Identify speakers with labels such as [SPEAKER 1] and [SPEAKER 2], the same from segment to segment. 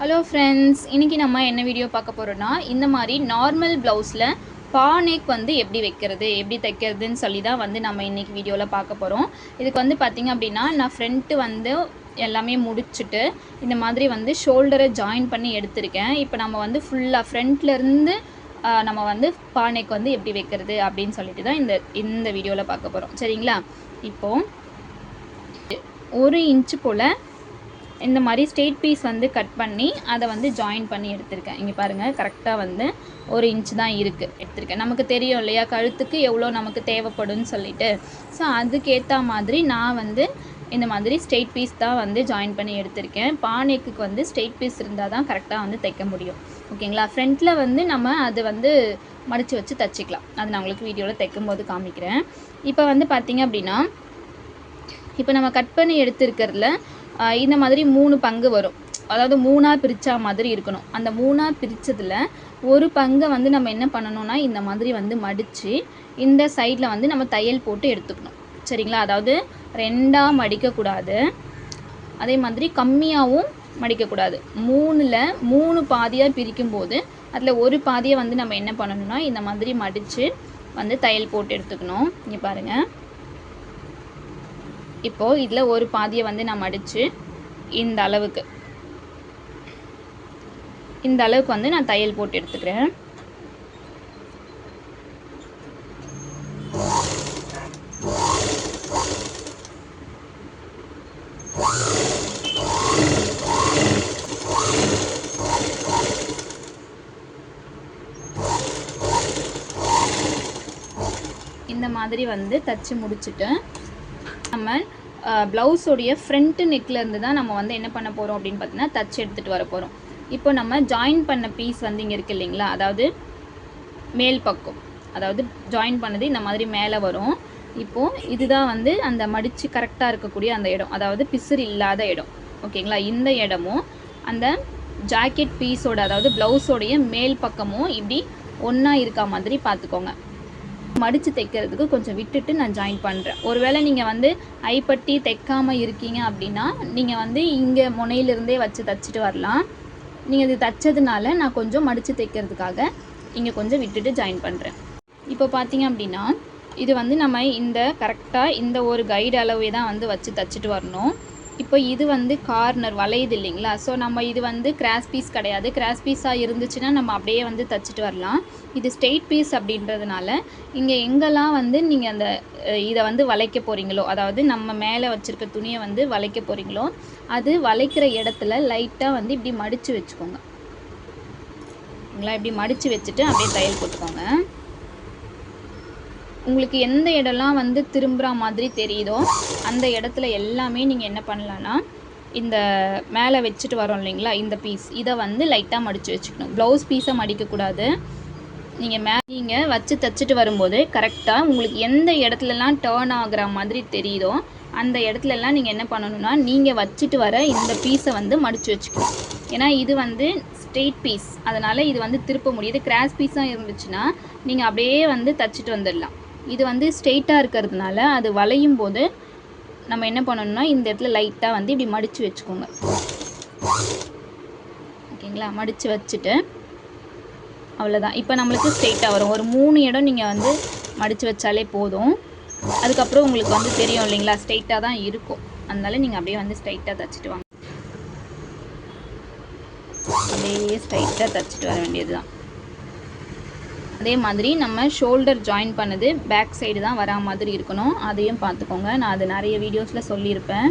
[SPEAKER 1] Hello friends இன்றைக்கி நம்ம என்ன வீடியோ பார்க்க போகிறோன்னா இந்த மாதிரி நார்மல் ப்ளவுஸில் பானேக் வந்து எப்படி வைக்கிறது எப்படி தைக்கிறதுன்னு சொல்லி தான் வந்து நம்ம இன்றைக்கி வீடியோவில் பார்க்க போகிறோம் இதுக்கு வந்து பார்த்திங்க அப்படின்னா நான் ஃப்ரண்ட்டு வந்து எல்லாமே முடிச்சுட்டு இந்த மாதிரி வந்து ஷோல்டரை ஜாயின் பண்ணி எடுத்திருக்கேன். இப்போ நம்ம வந்து ஃபுல்லாக ஃப்ரண்ட்லேருந்து நம்ம வந்து பானைக்கு வந்து எப்படி வைக்கிறது அப்படின்னு சொல்லிட்டு தான் இந்த இந்த வீடியோவில் பார்க்க போகிறோம் சரிங்களா? இப்போது ஒரு இன்ச்சு போல் இந்த மாதிரி ஸ்ட்ரெயிட் பீஸ் வந்து கட் பண்ணி அதை வந்து ஜாயின் பண்ணி எடுத்திருக்கேன். இங்கே பாருங்கள் கரெக்டாக வந்து ஒரு இன்ச் தான் இருக்குது எடுத்திருக்கேன். நமக்கு தெரியும் இல்லையா கழுத்துக்கு எவ்வளோ நமக்கு தேவைப்படும்னு சொல்லிட்டு. ஸோ அதுக்கேற்ற மாதிரி நான் வந்து இந்த மாதிரி ஸ்ட்ரெயிட் பீஸ் தான் வந்து ஜாயின் பண்ணி எடுத்திருக்கேன். பானைக்கு வந்து ஸ்ட்ரெயிட் பீஸ் இருந்தால் தான் கரெக்டாக வந்து தைக்க முடியும். ஓகேங்களா? ஃப்ரண்ட்டில் வந்து நம்ம அது வந்து மடித்து வச்சு தைச்சிக்கலாம். அது நான் உங்களுக்கு வீடியோவில் தைக்கும் போது காமிக்கிறேன். இப்போ வந்து பார்த்திங்க அப்படின்னா இப்போ நம்ம கட் பண்ணி எடுத்துருக்கிறதுல இந்த மாதிரி மூணு பங்கு வரும். அதாவது மூணாக பிரித்தா மாதிரி இருக்கணும். அந்த மூணாக பிரித்ததில் ஒரு பங்கை வந்து நம்ம என்ன பண்ணணும்னா இந்த மாதிரி வந்து மடித்து இந்த சைடில் வந்து நம்ம தையல் போட்டு எடுத்துக்கணும். சரிங்களா? அதாவது ரெண்டாக மடிக்கக்கூடாது அதே மாதிரி கம்மியாகவும் மடிக்கக்கூடாது மூணில் மூணு பாதியாக பிரிக்கும்போது அதில் ஒரு பாதியை வந்து நம்ம என்ன பண்ணணும்னா இந்த மாதிரி மடித்து வந்து தையல் போட்டு எடுத்துக்கணும். இங்கே பாருங்கள் இப்போது இதில் ஒரு பாதியை வந்து நான் மடித்து இந்த அளவுக்கு. இந்த அளவுக்கு வந்து நான் தையல் போட்டு எடுத்துக்கிறேன். இந்த மாதிரி வந்து தச்சு முடிச்சுட்டேன் நம்ம ப்ளவுஸோடைய ஃப்ரண்ட் நெக்லேருந்து தான் நம்ம வந்து என்ன பண்ண போகிறோம் அப்படின்னு பார்த்தீங்கன்னா தச்சு எடுத்துகிட்டு வர போகிறோம் இப்போ நம்ம ஜாயின் பண்ண பீஸ் வந்து இங்கே இருக்குது இல்லைங்களா? அதாவது மேல் பக்கம். அதாவது ஜாயின் பண்ணது இந்த மாதிரி மேலே வரும். இப்போது இதுதான் வந்து அந்த மடித்து கரெக்டாக இருக்கக்கூடிய அந்த இடம். அதாவது பிசிறு இல்லாத இடம். ஓகேங்களா? இந்த இடமும் அந்த ஜாக்கெட் பீஸோட அதாவது ப்ளவுஸோடைய மேல் பக்கமும் இப்படி ஒன்றா இருக்கா மாதிரி பார்த்துக்கோங்க. மடித்து தைக்கிறதுக்கு கொஞ்சம் விட்டுட்டு நான் ஜாயின் பண்ணுறேன் ஒருவேளை நீங்கள் வந்து ஐப்பட்டி தைக்காமல் இருக்கீங்க அப்படின்னா நீங்கள் வந்து இங்கே முனையிலிருந்தே வச்சு தைச்சிட்டு வரலாம். நீங்கள் இது தைச்சதுனால நான் கொஞ்சம் மடித்து தைக்கிறதுக்காக இங்கே கொஞ்சம் விட்டுட்டு ஜாயின் பண்ணுறேன் இப்போ பார்த்தீங்க அப்படின்னா இது வந்து நம்ம இந்த கரெக்டாக இந்த ஒரு கைடு அளவே தான் வந்து வச்சு தைச்சிட்டு வரணும். இப்போ இது வந்து கார்னர் வளையுது இல்லைங்களா? ஸோ நம்ம இது வந்து கிராஸ் பீஸ் கிடையாது. கிராஸ் பீஸாக இருந்துச்சுன்னா நம்ம அப்படியே வந்து தைச்சிட்டு வரலாம். இது ஸ்ட்ரெயிட் பீஸ் அப்படின்றதுனால இங்கே எங்கெல்லாம் வந்து நீங்கள் அந்த இதை வந்து வளைக்க போகிறீங்களோ அதாவது நம்ம மேலே வச்சுருக்க துணியை வந்து வளைக்க போகிறீங்களோ அது வளைக்கிற இடத்துல லைட்டாக வந்து இப்படி மடித்து வச்சுக்கோங்க. இப்படி மடித்து வச்சுட்டு அப்படியே தையல் போட்டுக்கோங்க. உங்களுக்கு எந்த இடம்லாம் வந்து திரும்புகிற மாதிரி தெரியுதோ அந்த இடத்துல எல்லாமே நீங்கள் என்ன பண்ணலான்னா இந்த மேலே வச்சுட்டு வரோம் இல்லைங்களா இந்த பீஸ் இதை வந்து லைட்டாக மடித்து வச்சுக்கணும். ப்ளவுஸ் பீஸை மடிக்கக்கூடாது. நீங்கள் மே நீங்கள் வச்சு தைச்சிட்டு வரும்போது கரெக்டாக உங்களுக்கு எந்த இடத்துலலாம் டேர்ன் ஆகிற மாதிரி தெரியுதோ அந்த இடத்துலலாம் நீங்கள் என்ன பண்ணணும்னா நீங்கள் வச்சுட்டு வர இந்த பீஸை வந்து மடித்து வச்சுக்கணும். ஏன்னா இது வந்து ஸ்ட்ரெயிட் பீஸ் அதனால் இது வந்து திருப்ப முடியுது. கிராஸ் பீஸாக இருந்துச்சுன்னா நீங்கள் அப்படியே வந்து தச்சுட்டு வந்துடலாம். இது வந்து ஸ்ட்ரெயிட்டாக இருக்கிறதுனால அது வளையும் போது நம்ம என்ன பண்ணணும்னா இந்த இடத்துல லைட்டாக வந்து இப்படி மடித்து வச்சுக்கோங்க. ஓகேங்களா? மடித்து வச்சுட்டு அவ்வளோதான் இப்போ நம்மளுக்கு ஸ்ட்ரெயிட்டாக வரும். ஒரு மூணு இடம் நீங்கள் வந்து மடித்து வச்சாலே போதும். அதுக்கப்புறம் உங்களுக்கு வந்து தெரியும் இல்லைங்களா? ஸ்ட்ரெயிட்டாக தான் இருக்கும். அதனால நீங்கள் அப்படியே வந்து ஸ்ட்ரைட்டாக தைச்சிட்டு வாங்க. அப்படியே ஸ்ட்ரைட்டாக தைச்சிட்டு வர வேண்டியது தான் அதே மாதிரி நம்ம ஷோல்டர் ஜாயின் பண்ணது பேக் சைடு தான் வரா மாதிரி இருக்கணும். அதையும் பார்த்துக்கோங்க. நான் அது நிறைய வீடியோஸில் சொல்லியிருப்பேன்.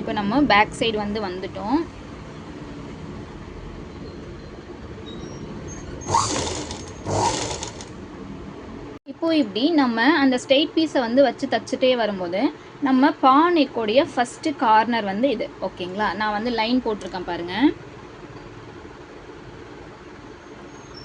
[SPEAKER 1] இப்போ நம்ம பேக் சைடு வந்து வந்துட்டோம். இப்போ இப்படி நம்ம அந்த ஸ்ட்ரெயிட் பீஸை வந்து வச்சு தச்சுட்டே வரும்போது நம்ம பானைக்கோடைய ஃபஸ்ட்டு கார்னர் வந்து இது. ஓகேங்களா? நான் வந்து லைன் போட்டிருக்கேன் பாருங்கள்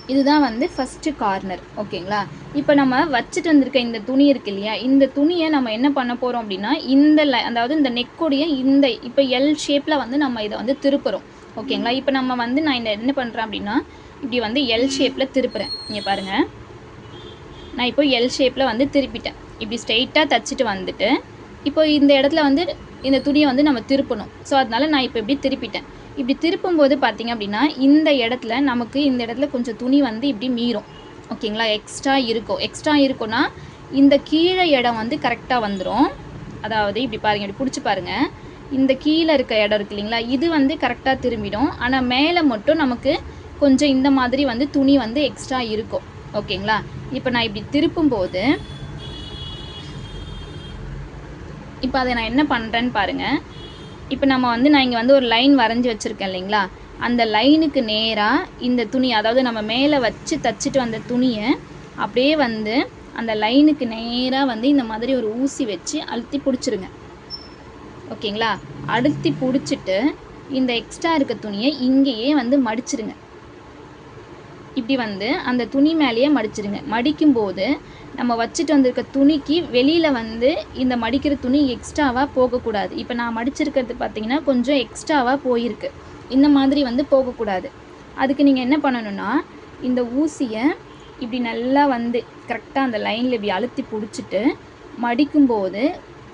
[SPEAKER 1] இதுதான் வந்து ஃபஸ்ட்டு கார்னர் ஓகேங்களா? இப்போ நம்ம வச்சுட்டு வந்திருக்க இந்த துணி இருக்கு இல்லையா? இந்த துணியை நம்ம என்ன பண்ண போகிறோம் அப்படின்னா இந்த லை- அதாவது இந்த நெக்கோடைய இந்த இப்போ எல் ஷேப்பில் வந்து நம்ம இதை வந்து திருப்புறோம். ஓகேங்களா? இப்போ நம்ம வந்து நான் இந்த என்ன பண்ணுறேன் அப்படின்னா இப்படி வந்து எல் ஷேப்பில் திருப்புறேன். இங்கே பாருங்கள் நான் இப்போ எல் ஷேப்பில் வந்து திருப்பிட்டேன். இப்படி ஸ்ட்ரெயிட்டாக தச்சுட்டு வந்துட்டு இப்போ இந்த இடத்துல வந்து இந்த துணியை வந்து நம்ம திருப்பணும். ஸோ அதனால நான் இப்போ இப்படி திருப்பிட்டேன். இப்படி திருப்பும்போது பார்த்திங்க அப்படின்னா இந்த இடத்துல நமக்கு இந்த இடத்துல கொஞ்சம் துணி வந்து இப்படி மீறும். ஓகேங்களா எக்ஸ்ட்ரா இருக்கும். எக்ஸ்ட்ரா இருக்குன்னா இந்த கீழே இடம் வந்து கரெக்டாக வந்துடும் அதாவது இப்படி பாருங்கள் இப்படி பிடிச்சி பாருங்கள் இந்த கீழே இருக்க இடம் இருக்கு இல்லைங்களா? இது வந்து கரெக்டாக திரும்பிடும். ஆனால் மேலே மட்டும் நமக்கு கொஞ்சம் இந்த மாதிரி வந்து துணி வந்து எக்ஸ்ட்ரா இருக்கும். ஓகேங்களா? இப்போ நான் இப்படி திருப்பும்போது இப்போ அதை நான் என்ன பண்ணுறேன்னு பாருங்கள் இப்போ நம்ம வந்து நான் இங்கே வந்து ஒரு லைன் வரைஞ்சி வச்சுருக்கேன் இல்லைங்களா? அந்த லைனுக்கு நேராக இந்த துணி அதாவது நம்ம மேலே வச்சு தச்சுட்டு வந்த துணியை அப்படியே வந்து அந்த லைனுக்கு நேராக வந்து இந்த மாதிரி ஒரு ஊசி வச்சு அழுத்தி பிடிச்சிருங்க. ஓகேங்களா? அழுத்தி பிடிச்சிட்டு இந்த எக்ஸ்ட்ரா இருக்க துணியை இங்கேயே வந்து மடிச்சிருங்க. இப்படி வந்து அந்த துணி மேலேயே மடிச்சிருங்க. மடிக்கும்போது நம்ம வச்சுட்டு வந்திருக்க துணிக்கு வெளியில் வந்து இந்த மடிக்கிற துணி எக்ஸ்ட்ராவாக போகக்கூடாது. இப்போ நான் மடிச்சிருக்கிறது பார்த்தீங்கன்னா கொஞ்சம் எக்ஸ்ட்ராவாக போயிருக்கு. இந்த மாதிரி வந்து போகக்கூடாது. அதுக்கு நீங்கள் என்ன பண்ணணும்னா இந்த ஊசியை இப்படி நல்லா வந்து கரெக்டாக அந்த லைனில் இப்படி அழுத்தி பிடிச்சிட்டு மடிக்கும்போது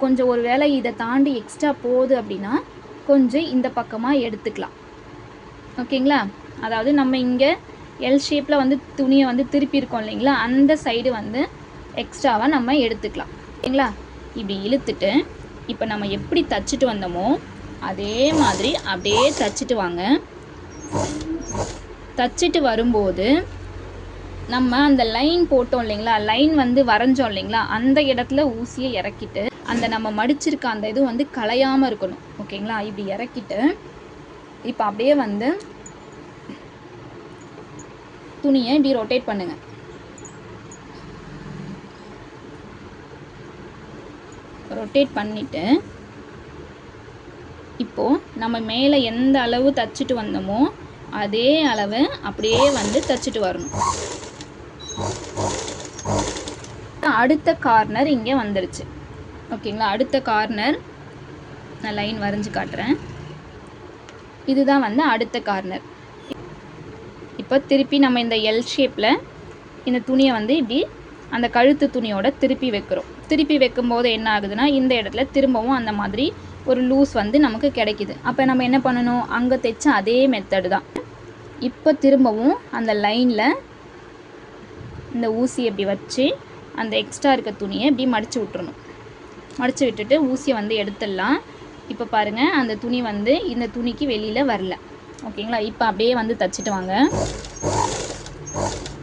[SPEAKER 1] கொஞ்சம் ஒரு வேளை இதை தாண்டி எக்ஸ்ட்ரா போகுது அப்படின்னா கொஞ்சம் இந்த பக்கமாக எடுத்துக்கலாம். ஓகேங்களா? அதாவது நம்ம இங்கே எல் ஷேப்பில் வந்து துணியை வந்து திருப்பியிருக்கோம் இல்லைங்களா? அந்த சைடு வந்து எக்ஸ்ட்ராவாக நம்ம எடுத்துக்கலாம். ஓகேங்களா இப்படி இழுத்துட்டு இப்போ நம்ம எப்படி தச்சுட்டு வந்தோமோ அதே மாதிரி அப்படியே தச்சுட்டு வாங்க. தச்சுட்டு வரும்போது நம்ம அந்த லைன் போட்டோம் இல்லைங்களா? லைன் வந்து வரைஞ்சோம் இல்லைங்களா? அந்த இடத்துல ஊசியை இறக்கிட்டு அந்த நம்ம மடிச்சிருக்க அந்த இது வந்து கலையாமல் இருக்கணும். ஓகேங்களா? இப்படி இறக்கிட்டு இப்போ அப்படியே வந்து துணியை இப்படி ரொட்டேட் பண்ணுங்க. ரொட்டேட் பண்ணிட்டு இப்போ நம்ம மேலே எந்த அளவு தச்சுட்டு வந்தோமோ அதே அளவு அப்படியே வந்து தச்சுட்டு வரணும். அடுத்த கார்னர் இங்கே வந்துருச்சு. ஓகேங்களா? அடுத்த கார்னர் நான் லைன் வரைஞ்சி காட்டுறேன். இதுதான் வந்து அடுத்த கார்னர் இப்போ திருப்பி நம்ம இந்த எல் ஷேப்பில் இந்த துணியை வந்து இப்படி அந்த கழுத்து துணியோட திருப்பி வைக்கிறோம். திருப்பி வைக்கும்போது என்ன ஆகுதுன்னா இந்த இடத்துல திரும்பவும் அந்த மாதிரி ஒரு லூஸ் வந்து நமக்கு கிடைக்கிது. அப்போ நம்ம என்ன பண்ணணும்? அங்கே தைச்ச அதே மெத்தடு தான். இப்போ திரும்பவும் அந்த லைனில் இந்த ஊசி இப்படி வச்சு அந்த எக்ஸ்ட்ரா இருக்க துணியை இப்படி மடித்து விட்டுறணும். மடித்து விட்டுட்டு ஊசியை வந்து எடுத்துடலாம். இப்போ பாருங்கள் அந்த துணி வந்து இந்த துணிக்கு வெளியில் வரல. ஓகேங்களா? இப்போ அப்படியே வந்து தச்சுட்டு வாங்க.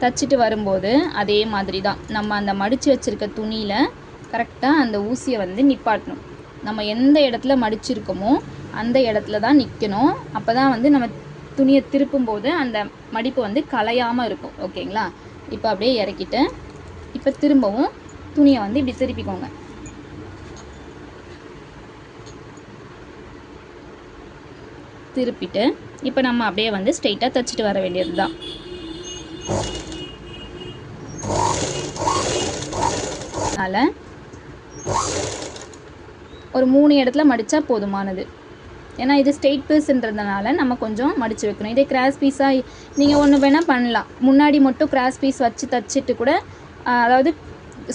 [SPEAKER 1] தச்சுட்டு வரும்போது அதே மாதிரி தான் நம்ம அந்த மடித்து வச்சுருக்க துணியில் கரெக்டாக அந்த ஊசியை வந்து நிப்பாட்டணும். நம்ம எந்த இடத்துல மடிச்சிருக்கோமோ அந்த இடத்துல தான் நிற்கணும் அப்போ தான் வந்து நம்ம துணியை திருப்பும்போது அந்த மடிப்பு வந்து கலையாமல் இருக்கும். ஓகேங்களா? இப்போ அப்படியே இறக்கிட்டு இப்போ திரும்பவும் துணியை வந்து இப்படி திருப்பிக்கோங்க. திருப்பிட்டு இப்போ நம்ம அப்படியே வந்து ஸ்ட்ரெயிட்டாக தைச்சிட்டு வர வேண்டியது தான் அதனால் ஒரு மூணு இடத்துல மடித்தா போதுமானது. ஏன்னா இது ஸ்ட்ரெயிட் பீஸ்ன்றதுனால நம்ம கொஞ்சம் மடித்து வைக்கணும். இதே கிராஸ் பீஸாக நீங்கள் ஒன்று வேணால் பண்ணலாம். முன்னாடி மட்டும் கிராஸ் பீஸ் வச்சு தச்சுட்டு கூட அதாவது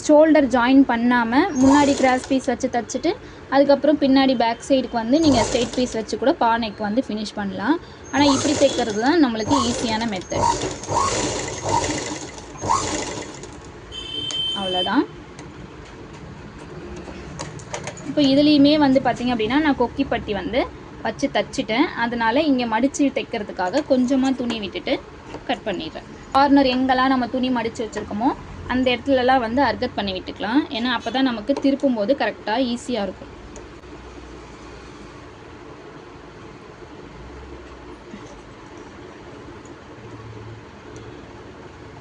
[SPEAKER 1] ஷோல்டர் ஜாயின் பண்ணாமல் முன்னாடி கிராஸ் பீஸ் வச்சு தைச்சிட்டு அதுக்கப்புறம் பின்னாடி பேக் சைடுக்கு வந்து நீங்கள் ஸ்ட்ரெயிட் பீஸ் வச்சு கூட பானைக்கு வந்து ஃபினிஷ் பண்ணலாம். ஆனால் இப்படி தைக்கிறது தான் நம்மளுக்கு ஈஸியான மெத்தட் அவ்வளோதான் இப்போ இதுலேயுமே வந்து பார்த்திங்க அப்படின்னா நான் கொக்கி பட்டி வந்து வச்சு தச்சிட்டேன். அதனால் இங்கே மடித்து தைக்கிறதுக்காக கொஞ்சமாக துணி விட்டுட்டு கட் பண்ணிடுறேன். கார்னர் எங்கெல்லாம் நம்ம துணி மடித்து வச்சுருக்கோமோ அந்த இடத்துலலாம் வந்து அர்கத் பண்ணி விட்டுக்கலாம். ஏன்னா அப்போ தான் நமக்கு திருப்பும் போது கரெக்டாக ஈஸியாக இருக்கும்.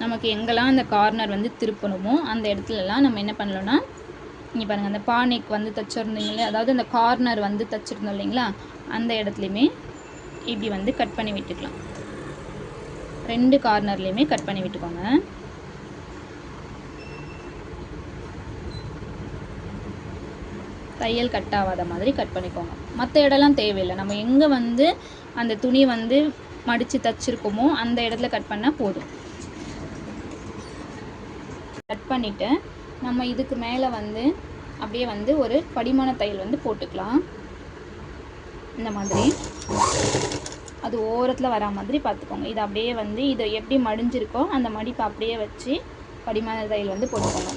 [SPEAKER 1] நமக்கு எங்கெல்லாம் அந்த கார்னர் வந்து திருப்பணுமோ அந்த இடத்துலலாம் நம்ம என்ன பண்ணலோன்னா இங்கே பாருங்கள் அந்த பானைக்கு வந்து தச்சிருந்தீங்களே அதாவது அந்த கார்னர் வந்து தச்சிருந்தோம் இல்லைங்களா? அந்த இடத்துலையுமே இப்படி வந்து கட் பண்ணி விட்டுக்கலாம். ரெண்டு கார்னர்லேயுமே கட் பண்ணி விட்டுக்கோங்க. தையல் கட் ஆகாத மாதிரி கட் பண்ணிக்கோங்க. மற்ற இடம்லாம் தேவையில்லை. நம்ம எங்கே வந்து அந்த துணி வந்து மடித்து தச்சிருக்கோமோ அந்த இடத்துல கட் பண்ணால் போதும். கட் பண்ணிவிட்டு நம்ம இதுக்கு மேலே வந்து அப்படியே வந்து ஒரு படிமான தையல் வந்து போட்டுக்கலாம். இந்த மாதிரி. அது ஓரத்தில் வரா மாதிரி பார்த்துக்கோங்க இது அப்படியே வந்து இதை எப்படி மடிஞ்சிருக்கோ அந்த மடிப்பை அப்படியே வச்சு படிமான தையல் வந்து போட்டுக்கோங்க.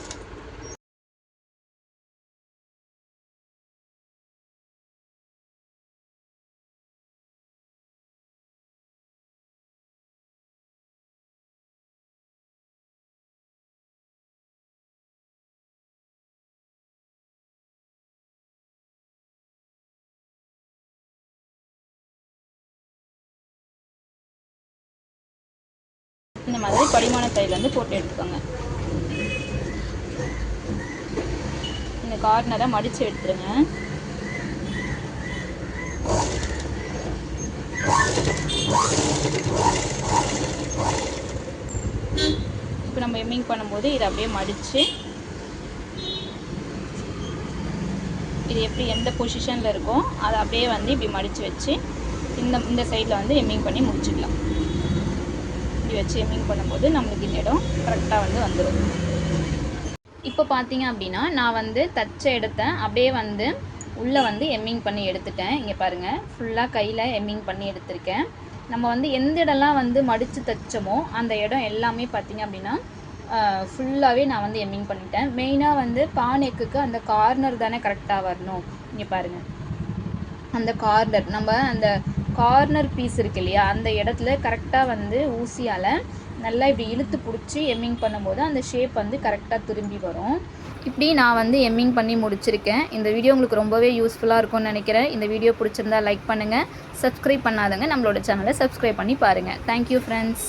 [SPEAKER 1] இந்த மாதிரி படிமான தையல் வந்து போட்டு எடுத்துக்கோங்க. இந்த கார்னரை மடித்து எடுத்துருங்க. இப்போ நம்ம எம்மிங் பண்ணும்போது இதை அப்படியே மடித்து இது எப்படி எந்த பொசிஷனில் இருக்கோ அதை அப்படியே வந்து இப்படி மடித்து வச்சு இந்த இந்த சைடில் வந்து எம்மிங் பண்ணி முடிச்சுக்கலாம். இப்படி வச்சு எம்மிங் பண்ணும்போது நம்மளுக்கு இந்த இடம் கரெக்டாக வந்து வந்துடும் இப்போ பார்த்தீங்க அப்படின்னா நான் வந்து தச்ச இடத்த அப்படியே வந்து உள்ளே வந்து எம்மிங் பண்ணி எடுத்துட்டேன். இங்கே பாருங்கள் ஃபுல்லாக கையில் எம்மிங் பண்ணி எடுத்திருக்கேன். நம்ம வந்து எந்த இடம்லாம் வந்து மடித்து தைச்சோமோ அந்த இடம் எல்லாமே பார்த்தீங்க அப்படின்னா ஃபுல்லாகவே நான் வந்து எம்மிங் பண்ணிட்டேன். மெயினாக வந்து பானெக்குக்கு அந்த கார்னர் தானே கரெக்டாக வரணும். இங்கே பாருங்கள் அந்த கார்னர் நம்ம அந்த கார்னர் பீஸ் இருக்கு இல்லையா? அந்த இடத்துல கரெக்டாக வந்து ஊசியால் நல்லா இப்படி இழுத்து பிடிச்சி எம்மிங் பண்ணும்போது அந்த ஷேப் வந்து கரெக்டாக திரும்பி வரும். இப்படி நான் வந்து எம்மிங் பண்ணி முடிச்சிருக்கேன். இந்த வீடியோ உங்களுக்கு ரொம்பவே யூஸ்ஃபுல்லாக இருக்கும்னு நினைக்கிறேன். இந்த வீடியோ பிடிச்சிருந்தா லைக் பண்ணுங்கள் சப்ஸ்கிரைப் பண்ணாதங்க நம்மளோட சேனலை சப்ஸ்கிரைப் பண்ணி பாருங்கள் தேங்க்யூ ஃப்ரெண்ட்ஸ்